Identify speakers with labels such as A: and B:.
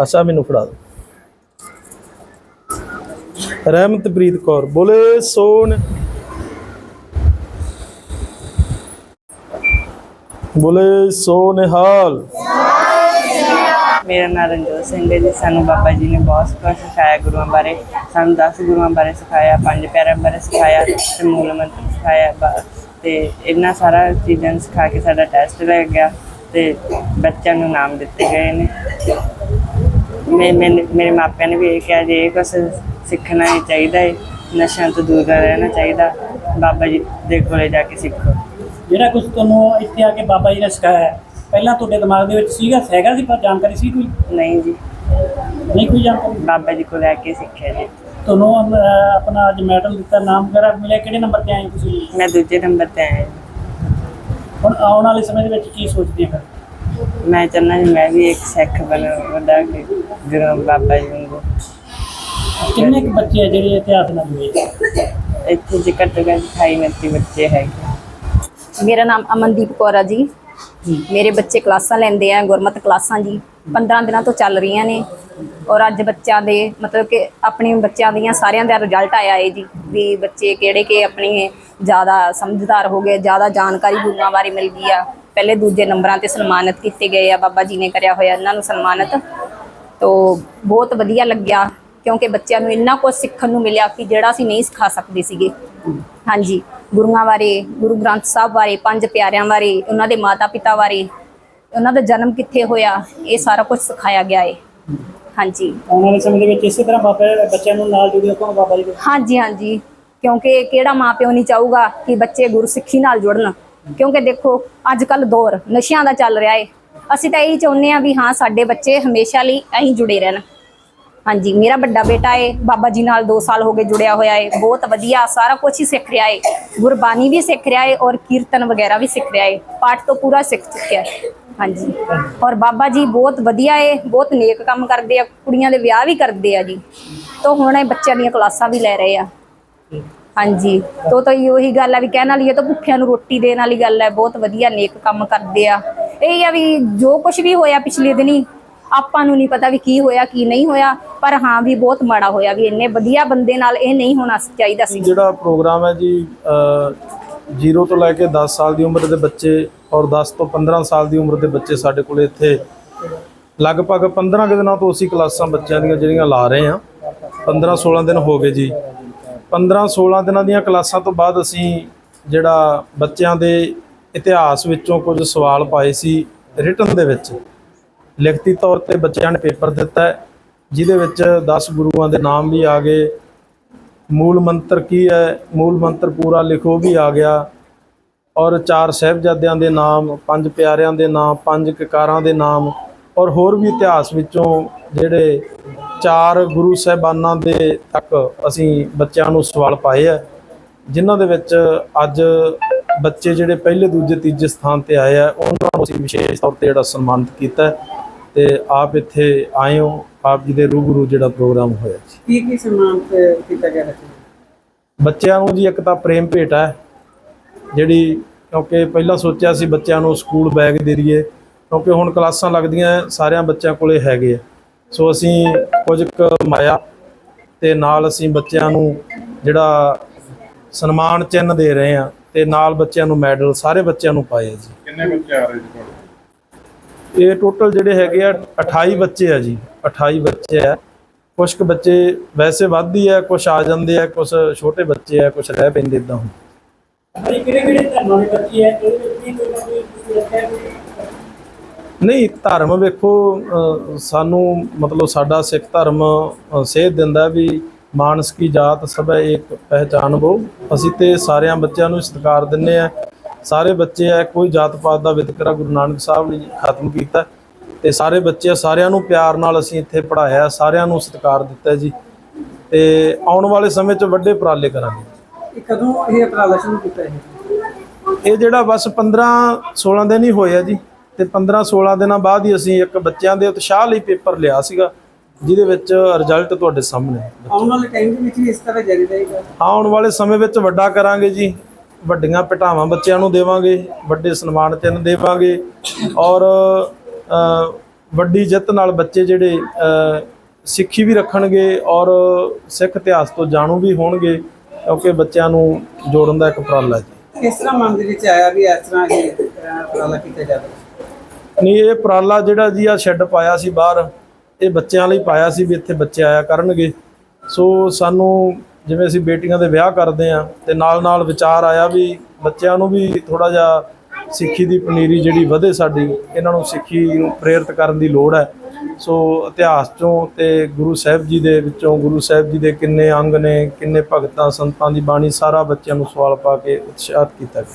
A: ਆਸਾ ਮੈਨੂੰ ਫੜਾ ਦਿਓ। ਰਹਿਮਤਪ੍ਰੀਤ ਕੌਰ ਬੋਲੇ ਸੋਨ ਬੋਲੇ ਸੋ ਨਿਹਾਲ
B: ਮੇਰਾ ਨਾਮ ਰਣਜੋਤ ਸਿੰਘ ਹੈ ਜੀ। ਸਾਨੂੰ ਬਾਬਾ ਜੀ ਨੇ ਬਹੁਤ ਕੁਝ ਸਿਖਾਇਆ ਗੁਰੂਆਂ ਬਾਰੇ। ਸਾਨੂੰ 10 ਗੁਰੂਆਂ ਬਾਰੇ ਸਿਖਾਇਆ, ਪੰਜ ਪਿਆਰਿਆਂ ਬਾਰੇ ਸਿਖਾਇਆ, ਤੇ ਮੂਲ ਮੰਤਰ ਸਿਖਾਇਆ ਬ- ਤੇ ਇੰਨਾ ਸਾਰਾ ਚੀਜ਼ਾਂ ਨੂੰ ਸਿਖਾ ਕੇ ਸਾਡਾ ਟੈਸਟ ਲੈ ਗਿਆ ਤੇ ਬੱਚਿਆਂ ਨੂੰ ਨਾਮ ਦਿੱਤੇ ਗਏ ਨੇ। ਮੈਂ ਮੈਨੂੰ- ਮੇਰੇ ਮਾਪਿਆਂ ਨੇ ਵੀ ਇਹ ਕਿਹਾ ਜੇ ਇਹ ਕੁਛ ਸਿੱਖਣਾ ਹੀ ਚਾਹੀਦਾ ਹੈ ਨਸ਼ਿਆਂ ਤੋਂ ਦੂਰ ਰਹਿਣਾ ਚਾਹੀਦਾ, ਬਾਬਾ ਜੀ ਦੇ ਕੋਲੇ ਜਾ ਕੇ ਸਿੱਖੋ।
C: ਜਿਹੜਾ ਕੁਝ ਤੁਹਾਨੂੰ ਇੱਥੇ ਆ ਕੇ ਬਾਬਾ ਜੀ ਨੇ ਸਿਖਾਇਆ ਪਹਿਲਾਂ ਤੁਹਾਡੇ ਦਿਮਾਗ ਦੇ ਵਿੱਚ ਸੀਗਾ ਹੈਗਾ ਸੀ ਪਰ ਜਾਣਕਾਰੀ ਸੀ ਕੋਈ?
B: ਨਹੀਂ ਜੀ।
C: ਨਹੀਂ ਕੋਈ ਜਾਣਕਾਰੀ?
B: ਬਾਬਾ ਜੀ ਕੋਲ ਆ ਕੇ ਸਿੱਖਿਆ ਜੀ।
C: ਤੁਹਾਨੂੰ ਅਹ, ਆਪਣਾ ਅੱਜ ਮੈਡਲ ਦਿੱਤਾ ਨਾਮ ਵਗੈਰਾ ਮਿਲਿਆ ਕਿਹੜੇ ਨੰਬਰ ਤੇ ਆਏ ਤੁਸੀਂ?
B: ਮੈਂ ਦੂਜੇ ਨੰਬਰ ਤੇ ਆਇਆ ਜੀ।
C: ਹੁਣ ਆਉਣ ਵਾਲੇ ਸਮੇਂ ਦੇ ਵਿੱਚ ਕੀ ਸੋਚਦੇ ਹੋ ਫਿਰ?
B: ਮੈਂ ਚਾਹੁੰਦਾ ਜੀ ਮੈਂ ਵੀ ਇੱਕ ਸਿੱਖ ਬਣਾ ਵੱਡਾ ਕਿ ਗੁਰੂ ਬਾਬਾ ਜੀ ਵਾਂਗੂ
C: ਕਿੰਨੇ ਕੁ ਬੱਚੇ ਆ ਜਿਹੜੇ ਇਤਿਹਾਸ ਨਾਲ ਜੁੜੇ?
B: ਇੱਥੇ ਜੇ ਘੱਟੋ ਘੱਟ 28 29 ਬੱਚੇ ਹੈਗੇ।
D: ਮੇਰਾ ਨਾਮ ਅਮਨਦੀਪ ਕੌਰ ਆ ਜੀ। ਮੇਰੇ ਬੱਚੇ ਕਲਾਸਾਂ ਲੈਂਦੇ ਆ, ਗੁਰਮਤ ਕਲਾਸਾਂ ਜੀ। 15 ਦਿਨਾਂ ਤੋਂ ਚੱਲ ਰਹੀਆਂ ਨੇ। ਔਰ ਅੱਜ ਬੱਚਿਆਂ ਦੇ, ਮਤਲਬ ਕਿ ਆਪਣੇ ਬੱਚਿਆਂ ਦੀਆਂ ਸਾਰਿਆਂ ਦਾ ਰਿਜ਼ਲਟ ਆਇਆ ਹੈ ਜੀ, ਵੀ ਬੱਚੇ ਕਿਹੜੇ ਕਿ ਆਪਣੀ ਜ਼ਿਆਦਾ ਸਮਝਦਾਰ ਹੋ ਗਏ, ਜ਼ਿਆਦਾ ਜਾਣਕਾਰੀ ਗੁਰੂਆਂ ਬਾਰੇ ਮਿਲ ਗਈ ਆ। ਪਹਿਲੇ ਦੂਜੇ ਨੰਬਰਾਂ ਤੇ ਸਨਮਾਨਿਤ ਕੀਤੇ ਗਏ ਆ, ਬਾਬਾ ਜੀ ਨੇ ਕਰਿਆ ਹੋਇਆ ਇਹਨਾਂ ਨੂੰ ਸਨਮਾਨਿਤ। ਤੋਂ ਬਹੁਤ ਵਧੀਆ ਲੱਗਿਆ, ਕਿਉਂਕਿ ਬੱਚਿਆਂ ਨੂੰ ਇੰਨਾ ਕੁਝ ਸਿੱਖਣ ਨੂੰ ਮਿਲਿਆ ਕਿ ਜਿਹੜਾ ਅਸੀਂ ਨਹੀਂ ਸਿਖਾ ਸਕਦੇ ਸੀਗੇ। ਹਾਂਜੀ ਗੁਰੂਆਂ ਬਾਰੇ ਗੁਰੂ ਗ੍ਰੰਥ ਸਾਹਿਬ ਬਾਰੇ ਪੰਜ ਪਿਆਰਿਆਂ ਬਾਰੇ ਉਹਨਾਂ ਦੇ ਮਾਤਾ ਪਿਤਾ ਬਾਰੇ ਉਹਨਾਂ ਦਾ ਜਨਮ ਕਿੱਥੇ ਹੋਇਆ ਇਹ ਸਾਰਾ ਕੁਝ ਸਿਖਾਇਆ ਗਿਆ ਹੈ ਹਾਂਜੀ।
C: ਆਉਣ ਵਾਲੇ ਸਮੇਂ ਦੇ ਵਿੱਚ ਇਸੇ ਤਰ੍ਹਾਂ ਬਾਬਾ ਬੱਚਿਆਂ ਨੂੰ ਨਾਲ ਜੁੜੇ ਰੱਖੋ ਬਾਬਾ ਜੀ? ਦੇ
D: ਹਾਂਜੀ ਹਾਂਜੀ। ਕਿਉਂਕਿ ਕਿਹੜਾ ਮਾਪਿਓ ਨਹੀਂ ਚਾਹੂਗਾ ਕਿ ਬੱਚੇ ਗੁਰਸਿੱਖੀ ਨਾਲ ਜੁੜਨ? ਕਿਉਂਕਿ ਦੇਖੋ ਅੱਜ ਕੱਲ ਦੌਰ ਨਸ਼ਿਆਂ ਦਾ ਚੱਲ ਰਿਹਾ ਏ। ਅਸੀਂ ਤਾਂ ਇਹੀ ਚਾਹੁੰਦੇ ਆ ਵੀ ਹਾਂ ਸਾਡੇ ਬੱਚੇ ਹਮੇਸ਼ਾ ਲਈ ਐਂ ਜੁੜੇ ਰਹਿਣ। ਹਾਂਜੀ, ਮੇਰਾ ਵੱਡਾ ਬੇਟਾ ਏ, ਬਾਬਾ ਜੀ ਨਾਲ 2 ਸਾਲ ਹੋ ਗਏ ਜੁੜਿਆ ਹੋਇਆ ਏ, ਬਹੁਤ ਵਧੀਆ, ਸਾਰਾ ਕੁਝ ਹੀ ਸਿੱਖ ਰਿਹਾ ਏ, ਗੁਰਬਾਣੀ ਵੀ ਸਿੱਖ ਰਿਹਾ ਏ ਔਰ ਕੀਰਤਨ ਵਗੈਰਾ ਵੀ ਸਿੱਖ ਰਿਹਾ ਏ, ਪਾਠ ਤੋਂ ਪੂਰਾ ਸਿੱਖ ਚੁੱਕਿਆ ਏ, ਹਾਂਜੀ। ਔਰ ਬਾਬਾ ਜੀ ਬਹੁਤ ਵਧੀਆ ਏ, ਬਹੁਤ ਨੇਕ ਕੰਮ ਕਰਦੇ ਆ, ਕੁੜੀਆਂ ਦੇ ਵਿਆਹ ਵੀ ਕਰਦੇ ਆ ਜੀ, ਤੋਂ ਹੁਣ ਇਹ ਬੱਚਿਆਂ ਦੀਆਂ ਕਲਾਸਾਂ ਵੀ ਲੈ ਰਹੇ ਆ। ਹਾਂਜੀ, ਤੋ ਤਾਂ ਉਹੀ ਗੱਲ ਆ ਵੀ ਕਹਿਣ ਵਾਲੀ ਇਹ ਤਾਂ ਭੁੱਖਿਆਂ ਨੂੰ ਰੋਟੀ ਦੇਣ ਵਾਲੀ ਗੱਲ ਹੈ ਬਹੁਤ ਵਧੀਆ ਨੇਕ ਕੰਮ ਕਰਦੇ ਆ। ਇਹ ਆ ਵੀ ਜੋ ਕੁਝ ਵੀ ਹੋਇਆ ਪਿਛਲੇ ਦਿਨੀ ਆਪਾਂ ਨੂੰ ਨਹੀਂ ਪਤਾ ਵੀ ਕੀ ਹੋਇਆ, ਕੀ ਨਹੀਂ ਹੋਇਆ, ਪਰ ਹਾਂ ਵੀ ਬਹੁਤ ਮਾੜਾ ਹੋਇਆ ਵੀ ਇੰਨੇ ਵਧੀਆ ਬੰਦੇ ਨਾਲ ਇਹ ਨਹੀਂ ਹੋਣਾ ਚਾਹੀਦਾ ਸੀ।
A: ਜਿਹੜਾ ਪ੍ਰੋਗਰਾਮ ਹੈ ਜੀ 0 ਤੋਂ ਲੈ ਕੇ 10 ਸਾਲ ਦੀ ਉਮਰ ਦੇ ਬੱਚੇ ਔਰ 10 ਤੋਂ 15 ਸਾਲ ਦੀ ਉਮਰ ਦੇ ਬੱਚੇ ਸਾਡੇ ਕੋਲ ਇੱਥੇ। ਲਗਭਗ 15 ਕੁ ਦਿਨਾਂ ਤੋਂ ਅਸੀਂ ਕਲਾਸਾਂ ਬੱਚਿਆਂ ਦੀਆਂ ਜਿਹੜੀਆਂ ਲਾ ਰਹੇ ਹਾਂ। 15 16 ਦਿਨ ਹੋ ਗਏ ਜੀ। 15 16 ਦਿਨਾਂ ਦੀਆਂ ਕਲਾਸਾਂ ਤੋਂ ਬਾਅਦ ਅਸੀਂ ਜਿਹੜਾ ਬੱਚਿਆਂ ਦੇ ਇਤਿਹਾਸ ਵਿੱਚੋਂ ਕੁਝ ਸਵਾਲ ਪਾਏ ਸੀ ਰਿਟਨ ਦੇ ਵਿੱਚ। ਲਿਖਤੀ ਤੌਰ ਤੇ ਬੱਚਿਆਂ ਨੇ ਪੇਪਰ ਦਿੱਤਾ ਜਿਹਦੇ ਵਿੱਚ 10 ਗੁਰੂਆਂ ਦੇ ਨਾਮ ਵੀ ਆ ਗਏ। ਮੂਲ ਮੰਤਰ ਕੀ ਹੈ? ਮੂਲ ਮੰਤਰ ਪੂਰਾ ਲਿਖੋ ਵੀ ਆ ਗਿਆ। ਔਰ ਚਾਰ ਸਹਿਬਜ਼ਾਦਿਆਂ ਦੇ ਨਾਮ, ਪੰਜ ਪਿਆਰਿਆਂ ਦੇ ਨਾਮ, ਪੰਜ ਕਕਾਰਾਂ ਦੇ ਨਾਮ ਔਰ ਹੋਰ ਵੀ ਇਤਿਹਾਸ ਵਿੱਚੋਂ ਜਿਹੜੇ ਚਾਰ ਗੁਰੂ ਸਾਹਿਬਾਨਾਂ ਦੇ ਤੱਕ ਅਸੀਂ ਬੱਚਿਆਂ ਨੂੰ ਸਵਾਲ ਪਾਏ ਆ ਜਿਨ੍ਹਾਂ ਦੇ ਵਿੱਚ ਅੱਜ ਬੱਚੇ ਜਿਹੜੇ ਪਹਿਲੇ, ਦੂਜੇ, ਤੀਜੇ ਸਥਾਨ ਤੇ ਆਏ ਆ ਉਹਨਾਂ ਨੂੰ ਅਸੀਂ ਵਿਸ਼ੇਸ਼ ਤੌਰ ਤੇ ਜਿਹੜਾ ਸਨਮਾਨਿਤ ਕੀਤਾ ਤੇ ਆਪ ਇੱਥੇ ਆਏ ਹੋ ਆਪ ਜੀ ਦੇ ਰੂਬਰੂ ਜਿਹੜਾ ਪ੍ਰੋਗਰਾਮ ਹੋਇਆ ਜੀ।
C: ਕੀ ਕੀ ਸਨਮਾਨ ਕੀਤਾ ਗਿਆ ਹੈ
A: ਬੱਚਿਆਂ ਨੂੰ ਜੀ ਇੱਕ ਤਾਂ ਪ੍ਰੇਮ ਭੇਟ ਹੈ ਜਿਹੜੀ ਕਿਉਂਕਿ ਪਹਿਲਾਂ ਸੋਚਿਆ ਸੀ ਬੱਚਿਆਂ ਨੂੰ ਸਕੂਲ ਬੈਗ ਦੇ ਦਈਏ ਕਿਉਂਕਿ ਹੁਣ ਕਲਾਸਾਂ ਲੱਗਦੀਆਂ ਸਾਰਿਆਂ ਬੱਚਿਆਂ ਕੋਲੇ ਹੈਗੇ ਆ। ਸੋ ਅਸੀਂ ਕੁਝ ਕੁ ਮਾਇਆ ਤੇ ਨਾਲ ਅਸੀਂ ਬੱਚਿਆਂ ਨੂੰ ਜਿਹੜਾ ਸਨਮਾਨ ਚਿੰਨ੍ਹ ਦੇ ਰਹੇ ਆ ਤੇ ਨਾਲ ਬੱਚਿਆਂ ਨੂੰ ਮੈਡਲ ਸਾਰੇ ਬੱਚਿਆਂ ਨੂੰ ਪਾਏ ਜੀ।
E: ਕਿੰਨੇ ਬੱਚੇ ਆ ਰਹੇ ਜੀ
A: ਇਹ ਟੋਟਲ ਜਿਹੜੇ ਹੈਗੇ ਆ 28 ਬੱਚੇ ਆ ਜੀ 28 ਬੱਚੇ ਆ। ਕੁਝ ਕੁ ਬੱਚੇ ਵੈਸੇ ਵੱਧ ਹੀ ਆ ਕੁਝ ਆ ਜਾਂਦੇ ਆ ਕੁਝ ਛੋਟੇ ਬੱਚੇ ਆ ਕੁਝ ਰਹਿ ਪੈਂਦੇ ਇਦਾਂ ਹੁਣ? ਨਹੀਂ? ਧਰਮ ਵੇਖੋ ਸਾਨੂੰ ਮਤਲਬ ਸਾਡਾ ਸਿੱਖ ਧਰਮ ਸੇਧ ਦਿੰਦਾ ਵੀ ਮਾਨਸ ਕੀ ਜਾਤ ਸਭੈ ਇੱਕ ਪਹਿਚਾਨ ਬੋ ਅਸੀਂ ਤੇ ਸਾਰਿਆਂ ਬੱਚਿਆਂ ਨੂੰ ਸਤਿਕਾਰ ਦਿੰਨੇ ਆ। ਸਾਰੇ ਬੱਚੇ ਆ ਕੋਈ ਜਾਤ ਪਾਤ ਦਾ ਵਿਤਕਰਾ ਗੁਰੂ ਨਾਨਕ ਸਾਹਿਬ ਨੇ ਖਤਮ ਕੀਤਾ। ਤੇ ਸਾਰੇ ਬੱਚੇ ਸਾਰਿਆਂ ਨੂੰ ਪਿਆਰ ਨਾਲ ਅਸੀਂ ਇੱਥੇ ਪੜਾਇਆ ਸਾਰਿਆਂ ਨੂੰ ਸਤਿਕਾਰ ਦਿੱਤਾ ਜੀ। ਤੇ ਆਉਣ ਵਾਲੇ ਸਮੇਂ 'ਚ ਵੱਡੇ ਉਪਰਾਲੇ ਕਰਾਂਗੇ।
C: ਇਹ ਕਦੋਂ ਇਹ ਉਪਰਾਲਾ ਸ਼ੁਰੂ ਕੀਤਾ ਹੈ
A: ਇਹ ਜਿਹੜਾ ਬਸ 15 16 ਦਿਨ ਹੀ ਹੋਏ ਆ ਜੀ। ਤੇ 15 16 ਦਿਨਾਂ ਬਾਅਦ ਹੀ ਅਸੀਂ ਇੱਕ ਬੱਚਿਆਂ ਦੇ ਉਤਸ਼ਾਹ ਲਈ ਪੇਪਰ ਲਿਆ ਸੀਗਾ ਜਿਹਦੇ ਵਿੱਚ ਰਿਜ਼ਲਟ ਤੁਹਾਡੇ ਸਾਹਮਣੇ।
E: ਆਉਣ ਵਾਲੇ ਟਾਈਮ ਦੇ ਵਿੱਚ ਵੀ ਇਸ ਤਰ੍ਹਾਂ ਜਾਰੀ ਰਹੇਗਾ।
A: ਆਉਣ ਵਾਲੇ ਸਮੇਂ ਵਿੱਚ ਵੱਡਾ ਕਰਾਂਗੇ ਜੀ। ਵੱਡੀਆਂ ਪਟਾਵਾਂ ਬੱਚਿਆਂ ਨੂੰ ਦੇਵਾਂਗੇ ਵੱਡੇ ਸਨਮਾਨ ਚਿੰਨ੍ਹ ਦੇਵਾਂਗੇ ਔਰ ਵੱਡੀ ਜਿੱਤ ਨਾਲ ਬੱਚੇ ਜਿਹੜੇ ਸਿੱਖੀ ਵੀ ਰੱਖਣਗੇ ਔਰ ਸਿੱਖ ਇਤਿਹਾਸ ਤੋਂ ਜਾਣੂ ਵੀ ਹੋਣਗੇ ਕਿਉਂਕਿ ਬੱਚਿਆਂ ਨੂੰ ਜੋੜਨ ਦਾ ਇੱਕ ਉਪਰਾਲਾ ਜੀ।
E: ਕਿਸ ਤਰ੍ਹਾਂ ਮਨ ਦੇ ਵਿੱਚ ਆਇਆ ਵੀ ਇਸ ਤਰ੍ਹਾਂ ਇਹ ਉਪਰਾਲਾ ਕੀਤਾ ਜਾਵੇ
A: ਨਹੀਂ ਇਹ ਉਪਰਾਲਾ ਜਿਹੜਾ ਜੀ ਆ ਸ਼ੈੱਡ ਪਾਇਆ ਸੀ ਬਾਹਰ ਇਹ ਬੱਚਿਆਂ ਲਈ ਪਾਇਆ ਸੀ ਵੀ ਇੱਥੇ ਬੱਚੇ ਆਇਆ ਕਰਨਗੇ। ਸੋ ਸਾਨੂੰ ਜਿਵੇਂ ਅਸੀਂ ਬੇਟੀਆਂ ਦੇ ਵਿਆਹ ਕਰਦੇ ਆ ਤੇ ਨਾਲ ਨਾਲ ਵਿਚਾਰ ਆਇਆ ਵੀ ਬੱਚਿਆਂ ਨੂੰ ਵੀ ਥੋੜਾ ਜਿਹਾ ਸਿੱਖੀ ਦੀ ਪਨੀਰੀ ਜਿਹੜੀ ਵਧੇ ਸਾਡੀ, ਇਹਨਾਂ ਨੂੰ ਸਿੱਖੀ ਨੂੰ ਪ੍ਰੇਰਿਤ ਕਰਨ ਦੀ ਲੋੜ ਹੈ। ਸੋ ਇਤਿਹਾਸ ਚੋਂ ਤੇ ਗੁਰੂ ਸਾਹਿਬ ਜੀ ਦੇ ਵਿੱਚੋਂ, ਗੁਰੂ ਸਾਹਿਬ ਜੀ ਦੇ ਕਿੰਨੇ ਅੰਗ ਨੇ, ਕਿੰਨੇ ਭਗਤਾਂ, ਸੰਤਾਂ ਦੀ ਬਾਣੀ, ਸਾਰਾ ਬੱਚਿਆਂ ਨੂੰ ਸਵਾਲ ਪਾ ਕੇ ਉਤਸ਼ਾਹਿਤ ਕੀਤਾ ਗਿਆ।